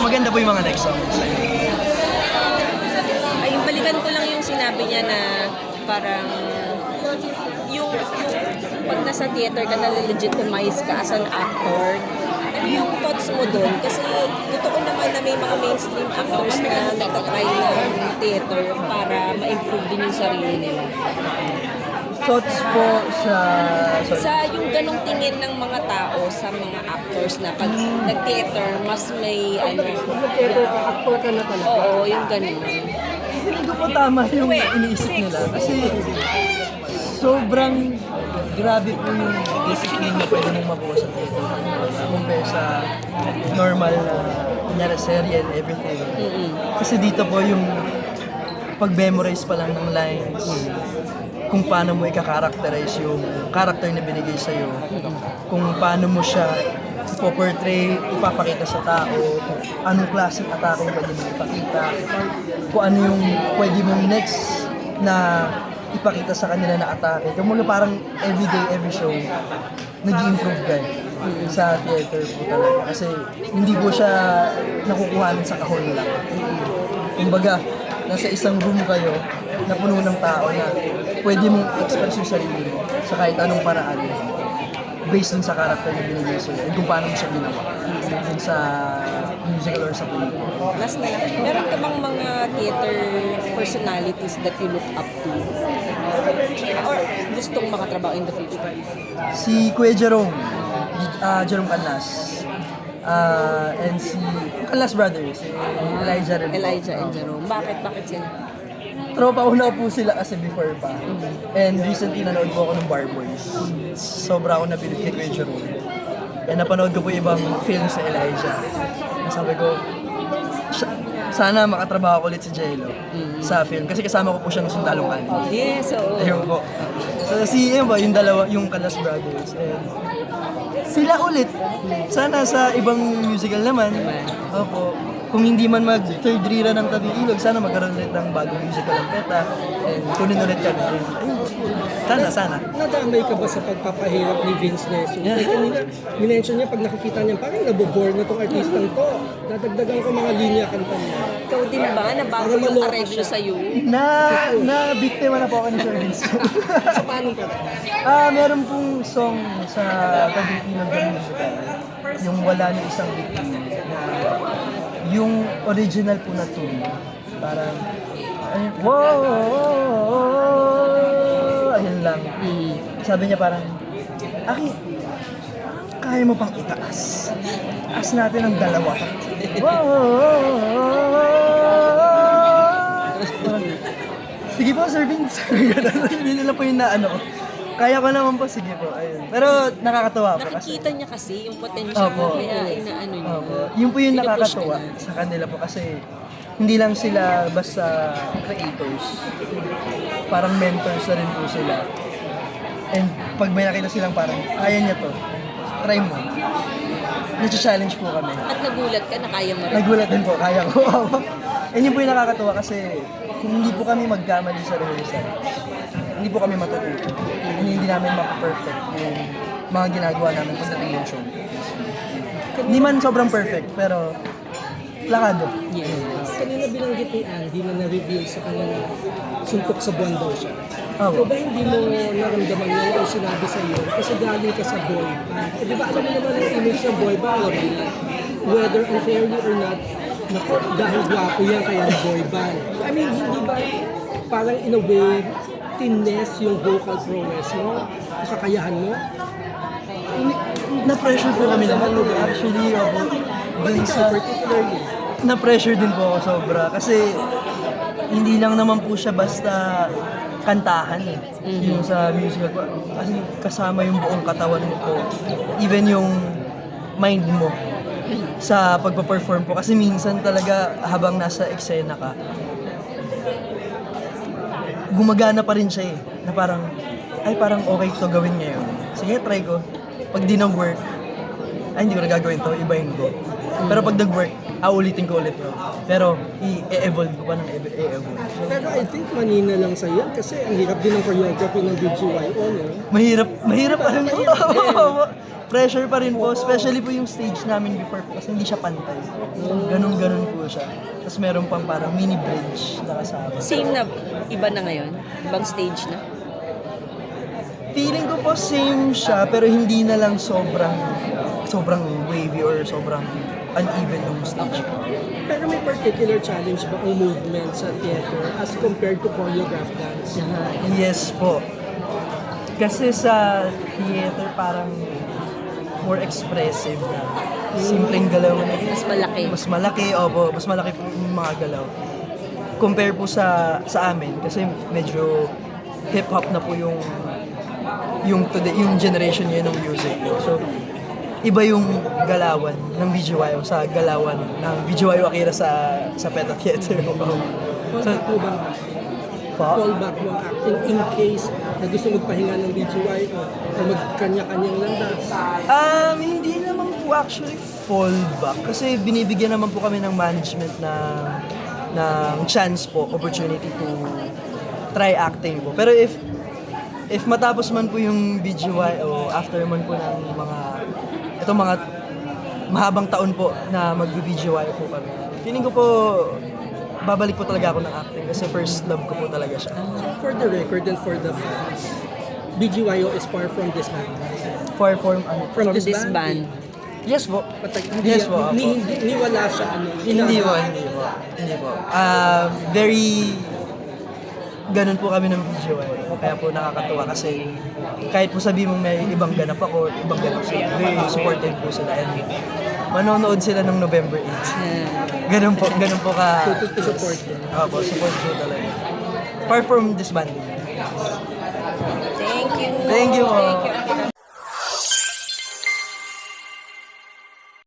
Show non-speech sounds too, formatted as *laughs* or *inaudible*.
maganda po yung mga next songs. Ay, balikan ko lang yung sinabi niya na parang yung, yung pag nasa theater ka na legitimize ka as an actor, ano yung thoughts mo doon? Kasi totoo naman na may mga mainstream actors na nagtatry ng theater para ma-improve din yung sarili nila. Thoughts po sa... Sorry. Sa yung ganong tingin ng mga tao sa mga actors na pag nag-theater, mas may ano, Theater ka, actor ka na talaga. oo, yung ganon. Hindi ko po tama yung iniisip nila. Kasi sobrang grabe po yung discipline na pwede mong mabuo sa theater. Compare sa normal na kunyari serye and everything. Kasi dito po yung pag-memorize pa lang ng lines, kung paano mo ika-characterize yung character na binigay sa'yo, kung paano mo siya ipoportray, ipapakita sa tao, anong klaseng atake yung pwede mo ipakita, kung ano yung pwede mong next na ipakita sa kanila na atake. Kumbaga parang everyday, every show, nag improve ka eh, sa theater po talaga. Kasi hindi po siya nakukuhanan sa kahon lang. Kumbaga, nasa isang room kayo na puno ng tao na pwede mong express yung sarili mo sa kahit anong paraan based dun sa character na binigay sa'yo and kung paano mo siya ginawa dun sa musical or sa play. Last na lang, meron ka bang mga theater personalities that you look up to? Or gustong makatrabaho in the future? Si Kuya Jerome, uh, Jerome Canlas, uh, and si Canlas Brothers, Elijah po. Elijah and Jerome. Bakit? Bakit sila? Tropa una po sila kasi before pa. And recently nanood po ako ng Bar Boys. Sobra ako nabilib kay Kuya Jerome. And napanood ko po ibang film sa Elijah. And sabi ko, "Sa- sana makatrabaho ko ulit si Jello sa film. Kasi kasama ko po siya ng Sundalong Kanin. Yes, oo. Ayun po. So, si yun ba, yung dalawa, yung Kalas Brothers. And sila ulit. Sana sa ibang musical naman. Opo. Kung hindi man mag third rerun ng Tabi Ilog, sana magkaroon ulit ng bagong musical ng PETA. And kunin ulit kami. Ayun. Sana, sana. Nadamay ka ba sa pagpapahirap ni Vince Neso? Yeah. Kanina, minention niya pag nakikita niya, parang nabobore na tong artistang to. Dadagdagan ko mga linya kanta niya. Din ba? Nabago Para yung maloko areglo siya. sa'yo? Na, na biktima na po ako ni Sir Vince. *laughs* So paano ka? Ah, meron pong song sa Ilog na musical. Yung wala ni isang biktima. Na yung original po na tune. Parang, ayun, wow, ayun lang. Sabi niya parang, Aki, kaya mo pang itaas. Taas natin ang dalawa. *laughs* Wow! Po, Sir. Ganun. Hindi nila po yung naano. Kaya ko naman po, sige po. Ayun. Pero nakakatawa po kasi. Nakikita niya kasi yung potential Opo. kaya inaano niya. Opo. Yun po yung Pinupush nakakatawa ka na. sa kanila po kasi hindi lang sila basta creators. Parang mentors na rin po sila. And pag may nakita silang parang, kaya niya to, try mo. Nasa-challenge po kami. At nagulat ka na kaya mo rin. Nagulat din po, kaya ko. *laughs* And yun po yung nakakatuwa kasi kung hindi po kami magkamali sa rehearsal, hindi po kami matututo. And hindi namin mapa-perfect yung mga ginagawa namin pagdating ng show. Hindi man sobrang perfect, pero plakado. Kanina binanggit ni Andy na na-reveal sa kanya na suntok sa buwan daw siya. Opo. Ikaw ba hindi mo naramdaman yun o sinabi sa iyo? Kasi galing ka sa boy band. Eh, di ba alam mo naman ang image ng boy band? Whether unfairly or not, naku, dahil gwapo yan kaya na boy band. I mean, hindi ba parang in a way, tinest yung vocal prowess mo? Kakayahan mo? Na-pressure po kami naman. Actually, opo. Dun Ikaw sa, particularly. na-pressure din po ako sobra. Kasi hindi lang naman po siya basta kantahan eh. Yung sa musical. Kasi kasama yung buong katawan mo po. Even yung mind mo sa pagpa-perform po. Kasi minsan talaga habang nasa eksena ka, gumagana pa rin siya eh. Na parang, ay parang okay to gawin ngayon. Sige, try ko. Pag di nag-work, ay hindi ko na gagawin to, ibahin ko. Pero pag nag-work, aulitin ko ulit. Pero i-evolve ko pa ng e- e-evolve. So, Pero I think manina lang sa yan kasi ang hirap din ng choreography ng BGYO, no? mahirap, mahirap pa rin po. *laughs* Pressure pa rin po, especially po yung stage namin before po kasi hindi siya pantay. Ganun-ganun po siya. Tapos meron pang parang mini bridge na kasama. Same na, iba na ngayon? Ibang stage na? Feeling ko po same siya pero hindi na lang sobrang sobrang wavy or sobrang uneven yung stage. Pero may particular challenge ba ang movement sa theater as compared to choreographed dance? Yes po. Kasi sa theater parang more expressive na. Simpleng galaw na. Mas malaki. Mas malaki, opo. Mas malaki po yung mga galaw. Compare po sa sa amin kasi medyo hip-hop na po yung yung today, yung generation yun ng music. So, iba yung galawan ng BGYO sa galawan ng BGYO Akira sa sa Peta Theater. *laughs* so, mo ba? pa, Fallback mo acting in case na gusto magpahinga ng BGYO o magkanya-kanyang landas? Um, hindi naman po actually fallback kasi binibigyan naman po kami ng management na ng chance po, opportunity to try acting po. Pero if if matapos man po yung BGY o after man po ng mga itong mga mahabang taon po na mag-BGY po kami. Feeling ko po babalik po talaga ako ng acting kasi first love ko po talaga siya. For the record and for the fans, BGYO is far from this band. For form ano? From To this, this band. Yes po. But like, hindi, Yes po, ni, hindi, ni wala siya ano. Hindi po, hindi po. Hindi po. Um, very ganun po kami ng video eh. Kaya po nakakatuwa kasi kahit po sabi mo may ibang ganap ako, ibang ganap sila, very supportive po sila and manonood sila ng November 8. Ganun po, ganun po ka... To, to, to support them. Opo, support po talaga. Far from disbanding. Thank you. Thank you po. Thank you.